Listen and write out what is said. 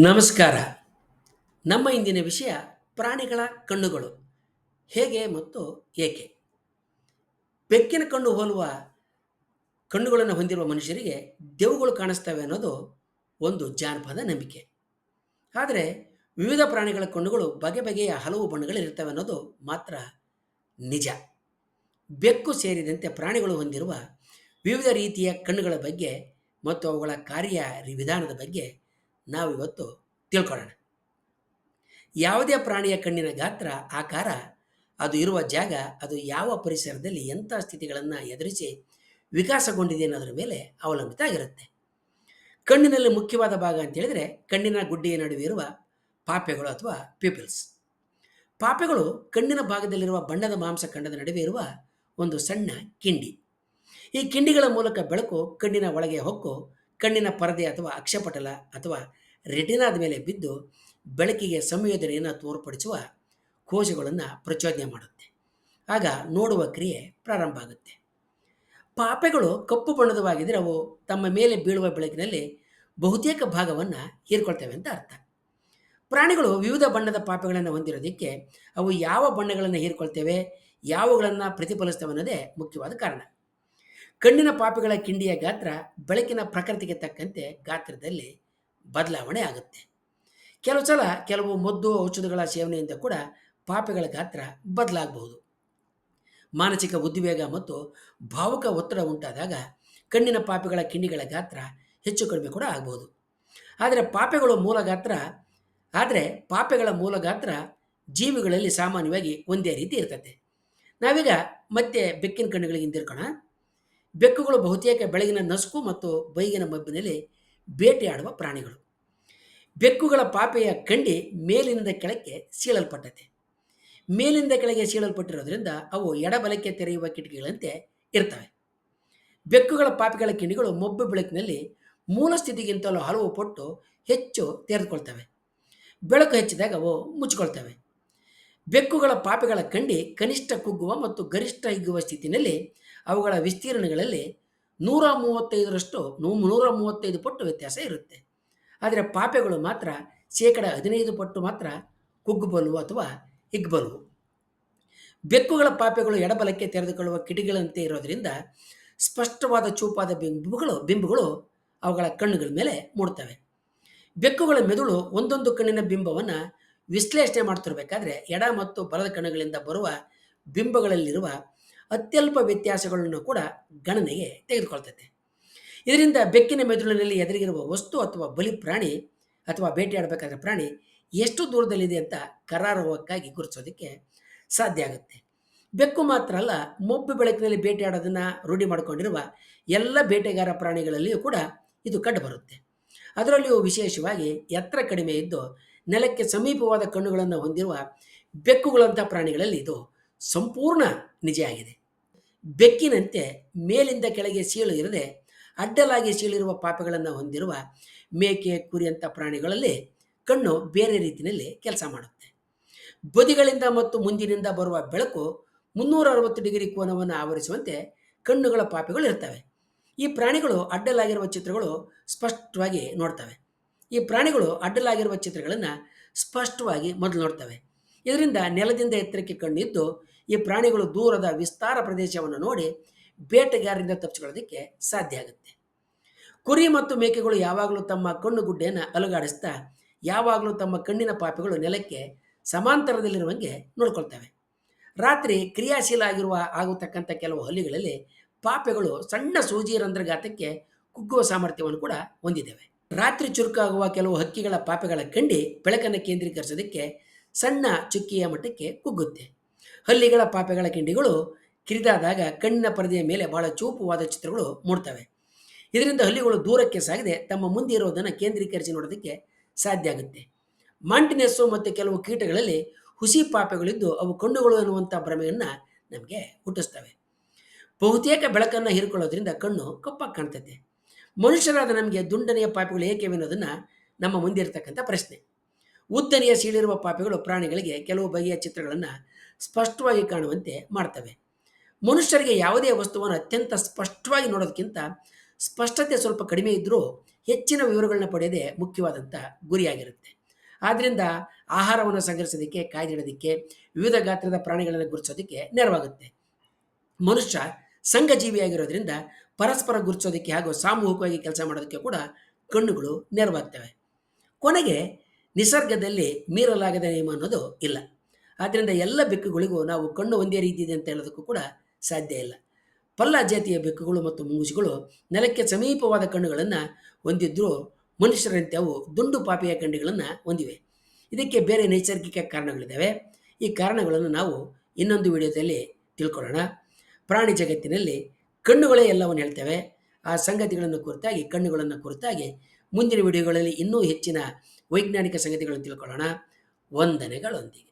ನಮಸ್ಕಾರ. ನಮ್ಮ ಇಂದಿನ ವಿಷಯ ಪ್ರಾಣಿಗಳ ಕಣ್ಣುಗಳು. ಹೇಗೆ ಮತ್ತು ಏಕೆ? ಬೆಕ್ಕಿನ ಕಣ್ಣು ಹೋಲುವ ಕಣ್ಣುಗಳನ್ನು ಹೊಂದಿರುವ ಮನುಷ್ಯರಿಗೆ ದೆವುಗಳು ಕಾಣಿಸ್ತವೆ ಅನ್ನೋದು ಒಂದು ಜಾನಪದ ನಂಬಿಕೆ. ಆದರೆ ವಿವಿಧ ಪ್ರಾಣಿಗಳ ಕಣ್ಣುಗಳು ಬಗೆ ಬಗೆಯ ಹಲವು ಬಣ್ಣಗಳಿರ್ತವೆ ಅನ್ನೋದು ಮಾತ್ರ ನಿಜ. ಬೆಕ್ಕು ಸೇರಿದಂತೆ ಪ್ರಾಣಿಗಳು ಹೊಂದಿರುವ ವಿವಿಧ ರೀತಿಯ ಕಣ್ಣುಗಳ ಬಗ್ಗೆ ಮತ್ತು ಅವುಗಳ ಕಾರ್ಯ ವಿಧಾನದ ಬಗ್ಗೆ ನಾವಿವತ್ತು ತಿಳ್ಕೊಳ್ಳೋಣ. ಯಾವುದೇ ಪ್ರಾಣಿಯ ಕಣ್ಣಿನ ಗಾತ್ರ, ಆಕಾರ, ಅದು ಇರುವ ಜಾಗ, ಅದು ಯಾವ ಪರಿಸರದಲ್ಲಿ ಎಂಥ ಸ್ಥಿತಿಗಳನ್ನು ಎದುರಿಸಿ ವಿಕಾಸಗೊಂಡಿದೆ ಅನ್ನೋದ್ರ ಮೇಲೆ ಅವಲಂಬಿತ ಆಗಿರುತ್ತೆ. ಕಣ್ಣಿನಲ್ಲಿ ಮುಖ್ಯವಾದ ಭಾಗ ಅಂತ ಹೇಳಿದರೆ ಕಣ್ಣಿನ ಗುಡ್ಡೆಯ ನಡುವೆ ಇರುವ ಪಾಪೆಗಳು ಅಥವಾ ಪೀಪಲ್ಸ್. ಪಾಪೆಗಳು ಕಣ್ಣಿನ ಭಾಗದಲ್ಲಿರುವ ಬಣ್ಣದ ಮಾಂಸ ಖಂಡದ ನಡುವೆ ಇರುವ ಒಂದು ಸಣ್ಣ ಕಿಂಡಿ. ಈ ಕಿಂಡಿಗಳ ಮೂಲಕ ಬೆಳಕು ಕಣ್ಣಿನ ಒಳಗೆ ಹೊಕ್ಕು ಕಣ್ಣಿನ ಪರದೆ ಅಥವಾ ಅಕ್ಷಪಟಲ ಅಥವಾ ರೆಟಿನಾದ ಮೇಲೆ ಬಿದ್ದು ಬೆಳಕಿಗೆ ಸಂಯೋಜನೆಯನ್ನು ತೋರ್ಪಡಿಸುವ ಕೋಶಗಳನ್ನು ಪ್ರಚೋದನೆ ಮಾಡುತ್ತೆ. ಆಗ ನೋಡುವ ಕ್ರಿಯೆ ಪ್ರಾರಂಭ ಆಗುತ್ತೆ. ಪಾಪೆಗಳು ಕಪ್ಪು ಬಣ್ಣದವಾಗಿದ್ದರೆ ಅವು ತಮ್ಮ ಮೇಲೆ ಬೀಳುವ ಬೆಳಕಿನಲ್ಲಿ ಬಹುತೇಕ ಭಾಗವನ್ನು ಹೀರ್ಕೊಳ್ತವೆ ಅಂತ ಅರ್ಥ. ಪ್ರಾಣಿಗಳು ವಿವಿಧ ಬಣ್ಣದ ಪಾಪೆಗಳನ್ನು ಹೊಂದಿರೋದಕ್ಕೆ ಅವು ಯಾವ ಬಣ್ಣಗಳನ್ನು ಹೀರ್ಕೊಳ್ತೇವೆ, ಯಾವುಗಳನ್ನು ಪ್ರತಿಫಲಿಸ್ತವೆ ಅನ್ನೋದೇ ಮುಖ್ಯವಾದ ಕಾರಣ. ಕಣ್ಣಿನ ಪಾಪಿಗಳ ಕಿಂಡಿಯ ಗಾತ್ರ ಬೆಳಕಿನ ಪ್ರಕೃತಿಗೆ ತಕ್ಕಂತೆ ಗಾತ್ರದಲ್ಲಿ ಬದಲಾವಣೆ ಆಗುತ್ತೆ. ಕೆಲವು ಸಲ ಕೆಲವು ಮದ್ದು ಔಷಧಗಳ ಸೇವನೆಯಿಂದ ಕೂಡ ಪಾಪಿಗಳ ಗಾತ್ರ ಬದಲಾಗಬಹುದು. ಮಾನಸಿಕ ಉದ್ವೇಗ ಮತ್ತು ಭಾವುಕ ಒತ್ತಡ ಉಂಟಾದಾಗ ಕಣ್ಣಿನ ಪಾಪಿಗಳ ಕಿಂಡಿಗಳ ಗಾತ್ರ ಹೆಚ್ಚು ಕಡಿಮೆ ಕೂಡ ಆಗಬಹುದು. ಆದರೆ ಪಾಪೆಗಳು ಮೂಲ ಗಾತ್ರ, ಆದರೆ ಪಾಪೆಗಳ ಮೂಲ ಗಾತ್ರ ಜೀವಿಗಳಲ್ಲಿ ಸಾಮಾನ್ಯವಾಗಿ ಒಂದೇ ರೀತಿ ಇರ್ತದೆ. ನಾವೀಗ ಮತ್ತೆ ಬೆಕ್ಕಿನ ಕಣ್ಣುಗಳಿಗೆ ಹಿಂದಿರ್ಕೋಣ. ಬೆಕ್ಕುಗಳು ಬಹುತೇಕ ಬೆಳಗಿನ ನಸುಕು ಮತ್ತು ಬೈಗಿನ ಮಬ್ಬಿನಲ್ಲಿ ಬೇಟೆಯಾಡುವ ಪ್ರಾಣಿಗಳು. ಬೆಕ್ಕುಗಳ ಪಾಪೆಯ ಕಂಡಿ ಮೇಲಿನಿಂದ ಕೆಳಕ್ಕೆ ಸೀಳಲ್ಪಟ್ಟತೆ. ಮೇಲಿಂದ ಕೆಳಗೆ ಸೀಳಲ್ಪಟ್ಟಿರೋದ್ರಿಂದ ಅವು ಎಡಬಲಕ್ಕೆ ತೆರೆಯುವ ಕಿಟಕಿಗಳಂತೆ ಇರ್ತವೆ. ಬೆಕ್ಕುಗಳ ಪಾಪೆಗಳ ಕಿಂಡಿಗಳು ಮೊಬ್ಬು ಬೆಳಕಿನಲ್ಲಿ ಮೂಲ ಸ್ಥಿತಿಗಿಂತಲೂ ಹಲವು ಪಟ್ಟು ಹೆಚ್ಚು ತೆರೆದುಕೊಳ್ತವೆ. ಬೆಳಕು ಹೆಚ್ಚಿದಾಗ ಅವು ಮುಚ್ಚಿಕೊಳ್ತವೆ. ಬೆಕ್ಕುಗಳ ಪಾಪೆಗಳ ಕಂಡಿ ಕನಿಷ್ಠ ಕುಗ್ಗುವ ಮತ್ತು ಗರಿಷ್ಠ ಹಿಗ್ಗುವ ಸ್ಥಿತಿಯಲ್ಲಿ ಅವುಗಳ ವಿಸ್ತೀರ್ಣಗಳಲ್ಲಿ ನೂರ ಮೂವತ್ತೈದರಷ್ಟು ನೂರ ಮೂವತ್ತೈದು ಪಟ್ಟು ವ್ಯತ್ಯಾಸ ಇರುತ್ತೆ. ಆದರೆ ಪಾಪೆಗಳು ಮಾತ್ರ ಶೇಕಡ ಹದಿನೈದು ಪಟ್ಟು ಮಾತ್ರ ಕುಗ್ಗುಬಲು ಅಥವಾ ಹಿಗ್ಬಲವು ಬೆಕ್ಕುಗಳ ಪಾಪೆಗಳು ಎಡಬಲಕ್ಕೆ ತೆರೆದುಕೊಳ್ಳುವ ಕಿಟಿಗಳಂತೆ ಇರೋದರಿಂದ ಸ್ಪಷ್ಟವಾದ ಚೂಪಾದ ಬಿಂಬುಗಳು ಬಿಂಬುಗಳು ಅವುಗಳ ಕಣ್ಣುಗಳ ಮೇಲೆ ಮೂಡ್ತವೆ ಬೆಕ್ಕುಗಳ ಮೆದುಳು ಒಂದೊಂದು ಕಣ್ಣಿನ ಬಿಂಬವನ್ನು ವಿಶ್ಲೇಷಣೆ ಮಾಡ್ತಿರ್ಬೇಕಾದ್ರೆ ಎಡ ಮತ್ತು ಬಲದ ಕಣ್ಣುಗಳಿಂದ ಬರುವ ಬಿಂಬಗಳಲ್ಲಿರುವ ಅತ್ಯಲ್ಪ ವ್ಯತ್ಯಾಸಗಳನ್ನು ಕೂಡ ಗಣನೆಗೆ ತೆಗೆದುಕೊಳ್ತೈತೆ. ಇದರಿಂದ ಬೆಕ್ಕಿನ ಮೆದುಳಿನಲ್ಲಿ ಎದುರಿಗಿರುವ ವಸ್ತು ಅಥವಾ ಬಲಿ ಪ್ರಾಣಿ ಅಥವಾ ಬೇಟೆಯಾಡಬೇಕಾದ ಪ್ರಾಣಿ ಎಷ್ಟು ದೂರದಲ್ಲಿದೆ ಅಂತ ಕರಾರುವಕ್ಕಾಗಿ ಗುರುತಿಸೋದಕ್ಕೆ ಸಾಧ್ಯ ಆಗುತ್ತೆ. ಬೆಕ್ಕು ಮಾತ್ರ ಅಲ್ಲ, ಮೊಬ್ಬು ಬೆಳಕಿನಲ್ಲಿ ಬೇಟೆಯಾಡೋದನ್ನು ರೂಢಿ ಮಾಡಿಕೊಂಡಿರುವ ಎಲ್ಲ ಬೇಟೆಗಾರ ಪ್ರಾಣಿಗಳಲ್ಲಿಯೂ ಕೂಡ ಇದು ಕಂಡುಬರುತ್ತೆ. ಅದರಲ್ಲಿಯೂ ವಿಶೇಷವಾಗಿ ಎತ್ತರ ಕಡಿಮೆ ಇದ್ದು ನೆಲಕ್ಕೆ ಸಮೀಪವಾದ ಕಣ್ಣುಗಳನ್ನು ಹೊಂದಿರುವ ಬೆಕ್ಕುಗಳಂಥ ಪ್ರಾಣಿಗಳಲ್ಲಿ ಇದು ಸಂಪೂರ್ಣ ನಿಜ ಆಗಿದೆ ಬೆಕ್ಕಿನಂತೆ ಮೇಲಿಂದ ಕೆಳಗೆ ಸೀಳು ಇರದೆ ಅಡ್ಡಲಾಗಿ ಸೀಳಿರುವ ಪಾಪಗಳನ್ನು ಹೊಂದಿರುವ ಮೇಕೆ ಕುರಿಯಂಥ ಪ್ರಾಣಿಗಳಲ್ಲಿ ಕಣ್ಣು ಬೇರೆ ರೀತಿಯಲ್ಲಿ ಕೆಲಸ ಮಾಡುತ್ತೆ. ಬದಿಗಳಿಂದ ಮತ್ತು ಮುಂದಿನಿಂದ ಬರುವ ಬೆಳಕು ಮುನ್ನೂರ ಅರವತ್ತು ಡಿಗ್ರಿ ಕೋನವನ್ನು ಆವರಿಸುವಂತೆ ಕಣ್ಣುಗಳ ಪಾಪೆಗಳು ಇರ್ತವೆ. ಈ ಪ್ರಾಣಿಗಳು ಅಡ್ಡಲಾಗಿರುವ ಚಿತ್ರಗಳು ಸ್ಪಷ್ಟವಾಗಿ ನೋಡ್ತವೆ. ಈ ಪ್ರಾಣಿಗಳು ಅಡ್ಡಲಾಗಿರುವ ಚಿತ್ರಗಳನ್ನು ಸ್ಪಷ್ಟವಾಗಿ ಮೊದಲು ನೋಡ್ತವೆ. ಇದರಿಂದ ನೆಲದಿಂದ ಎತ್ತರಕ್ಕೆ ಕಣ್ಣಿದ್ದು ಈ ಪ್ರಾಣಿಗಳು ದೂರದ ವಿಸ್ತಾರ ಪ್ರದೇಶವನ್ನು ನೋಡಿ ಬೇಟೆಗಾರರಿಂದ ತಪ್ಪಿಸ್ಕೊಳ್ಳೋದಕ್ಕೆ ಸಾಧ್ಯ ಆಗುತ್ತೆ. ಕುರಿ ಮತ್ತು ಮೇಕೆಗಳು ಯಾವಾಗಲೂ ತಮ್ಮ ಕಣ್ಣು ಗುಡ್ಡೆಯನ್ನು ಅಲುಗಾಡಿಸ್ತಾ ಯಾವಾಗಲೂ ತಮ್ಮ ಕಣ್ಣಿನ ಪಾಪೆಗಳು ನೆಲಕ್ಕೆ ಸಮಾಂತರದಲ್ಲಿರುವಂಗೆ ನೋಡ್ಕೊಳ್ತವೆ. ರಾತ್ರಿ ಕ್ರಿಯಾಶೀಲ ಆಗಿರುವ ಆಗತಕ್ಕಂಥ ಕೆಲವು ಹಲ್ಲಿಗಳಲ್ಲಿ ಪಾಪೆಗಳು ಸಣ್ಣ ಸೂಜಿ ರಂಧ್ರಗಾತಕ್ಕೆ ಕುಗ್ಗುವ ಸಾಮರ್ಥ್ಯವನ್ನು ಕೂಡ ಹೊಂದಿದ್ದೇವೆ. ರಾತ್ರಿ ಚುರುಕಾಗುವ ಕೆಲವು ಹಕ್ಕಿಗಳ ಪಾಪೆಗಳ ಕಂಡಿ ಬೆಳಕನ್ನು ಕೇಂದ್ರೀಕರಿಸೋದಕ್ಕೆ ಸಣ್ಣ ಚುಕ್ಕಿಯ ಮಟ್ಟಕ್ಕೆ ಕುಗ್ಗುತ್ತೆ. ಹಲ್ಲಿಗಳ ಪಾಪೆಗಳ ಕಿಂಡಿಗಳು ಕಿರಿದಾದಾಗ ಕಣ್ಣಿನ ಪರದೆಯ ಮೇಲೆ ಬಹಳ ಚೂಪುವಾದ ಚಿತ್ರಗಳು ಮೂಡ್ತವೆ. ಇದರಿಂದ ಹಲ್ಲಿಗಳು ದೂರಕ್ಕೆ ಸಾಗದೆ, ತಮ್ಮ ಮುಂದೆ ಇರೋದನ್ನು ಕೇಂದ್ರೀಕರಿಸಿ ನೋಡೋದಕ್ಕೆ ಸಾಧ್ಯ ಆಗುತ್ತೆ. ಮಾಂಟಿನೆಸ್ಸು ಮತ್ತು ಕೆಲವು ಕೀಟಗಳಲ್ಲಿ ಹುಸಿ ಪಾಪೆಗಳಿದ್ದು ಅವು ಕಣ್ಣುಗಳು ಎನ್ನುವಂಥ ಭ್ರಮೆಯನ್ನು ನಮಗೆ ಹುಟ್ಟಿಸ್ತವೆ. ಬಹುತೇಕ ಬೆಳಕನ್ನು ಹೀರಿಕೊಳ್ಳೋದ್ರಿಂದ ಕಣ್ಣು ಕಪ್ಪಾಗಿ ಕಾಣ್ತೈತೆ. ಮನುಷ್ಯರಾದ ನಮಗೆ ದುಂಡನೆಯ ಪಾಪೆಗಳು ಏಕೆವೆನ್ನೋದನ್ನು ನಮ್ಮ ಮುಂದಿರ್ತಕ್ಕಂಥ ಪ್ರಶ್ನೆ. ಉದ್ದನೆಯ ಸೀಳಿರುವ ಪಾಪಿಗಳು ಪ್ರಾಣಿಗಳಿಗೆ ಕೆಲವು ಬಗೆಯ ಚಿತ್ರಗಳನ್ನು ಸ್ಪಷ್ಟವಾಗಿ ಕಾಣುವಂತೆ ಮಾಡ್ತವೆ. ಮನುಷ್ಯರಿಗೆ ಯಾವುದೇ ವಸ್ತುವನ್ನು ಅತ್ಯಂತ ಸ್ಪಷ್ಟವಾಗಿ ನೋಡೋದಕ್ಕಿಂತ ಸ್ಪಷ್ಟತೆ ಸ್ವಲ್ಪ ಕಡಿಮೆ ಇದ್ದರೂ ಹೆಚ್ಚಿನ ವಿವರಗಳನ್ನ ಪಡೆಯೋದೇ ಮುಖ್ಯವಾದಂಥ ಗುರಿಯಾಗಿರುತ್ತೆ. ಆದ್ದರಿಂದ ಆಹಾರವನ್ನು ಸಂಗ್ರಹಿಸೋದಕ್ಕೆ, ಕಾಯ್ದಿಡೋದಕ್ಕೆ, ವಿವಿಧ ಗಾತ್ರದ ಪ್ರಾಣಿಗಳನ್ನು ಗುರುತಿಸೋದಕ್ಕೆ ನೆರವಾಗುತ್ತೆ. ಮನುಷ್ಯ ಸಂಘಜೀವಿಯಾಗಿರೋದ್ರಿಂದ ಪರಸ್ಪರ ಗುರುತಿಸೋದಕ್ಕೆ ಹಾಗೂ ಸಾಮೂಹಿಕವಾಗಿ ಕೆಲಸ ಮಾಡೋದಕ್ಕೆ ಕೂಡ ಕಣ್ಣುಗಳು ನೆರವಾಗ್ತವೆ. ಕೊನೆಗೆ ನಿಸರ್ಗದಲ್ಲಿ ಮೀರಲಾಗದ ನಿಯಮ ಅನ್ನೋದು ಇಲ್ಲ. ಆದ್ದರಿಂದ ಎಲ್ಲ ಬೆಕ್ಕುಗಳಿಗೂ ನಾವು ಕಣ್ಣು ಒಂದೇ ರೀತಿ ಇದೆ ಅಂತ ಹೇಳೋದಕ್ಕೂ ಕೂಡ ಸಾಧ್ಯ ಇಲ್ಲ. ಪಲ್ಲ ಜಾತಿಯ ಬೆಕ್ಕುಗಳು ಮತ್ತು ಮುಂಗುಸುಗಳು ನೆಲಕ್ಕೆ ಸಮೀಪವಾದ ಕಣ್ಣುಗಳನ್ನು ಹೊಂದಿದ್ದರೂ ಮನುಷ್ಯರಂತೆ ಅವು ದುಂಡು ಪಾಪಿಯ ಕಣ್ಣುಗಳನ್ನು ಹೊಂದಿವೆ. ಇದಕ್ಕೆ ಬೇರೆ ನೈಸರ್ಗಿಕ ಕಾರಣಗಳಿದ್ದಾವೆ. ಈ ಕಾರಣಗಳನ್ನು ನಾವು ಇನ್ನೊಂದು ವಿಡಿಯೋದಲ್ಲಿ ತಿಳ್ಕೊಳ್ಳೋಣ. ಪ್ರಾಣಿ ಜಗತ್ತಿನಲ್ಲಿ ಕಣ್ಣುಗಳೇ ಎಲ್ಲವನ್ನು ಹೇಳ್ತೇವೆ. ಆ ಸಂಗತಿಗಳನ್ನು ಕುರಿತಾಗಿ, ಕಣ್ಣುಗಳನ್ನು ಕುರಿತಾಗಿ ಮುಂದಿನ ವಿಡಿಯೋಗಳಲ್ಲಿ ಇನ್ನೂ ಹೆಚ್ಚಿನ ವೈಜ್ಞಾನಿಕ ಸಂಗತಿಗಳನ್ನು ತಿಳ್ಕೊಳ್ಳೋಣ. ವಂದನೆಗಳೊಂದಿಗೆ.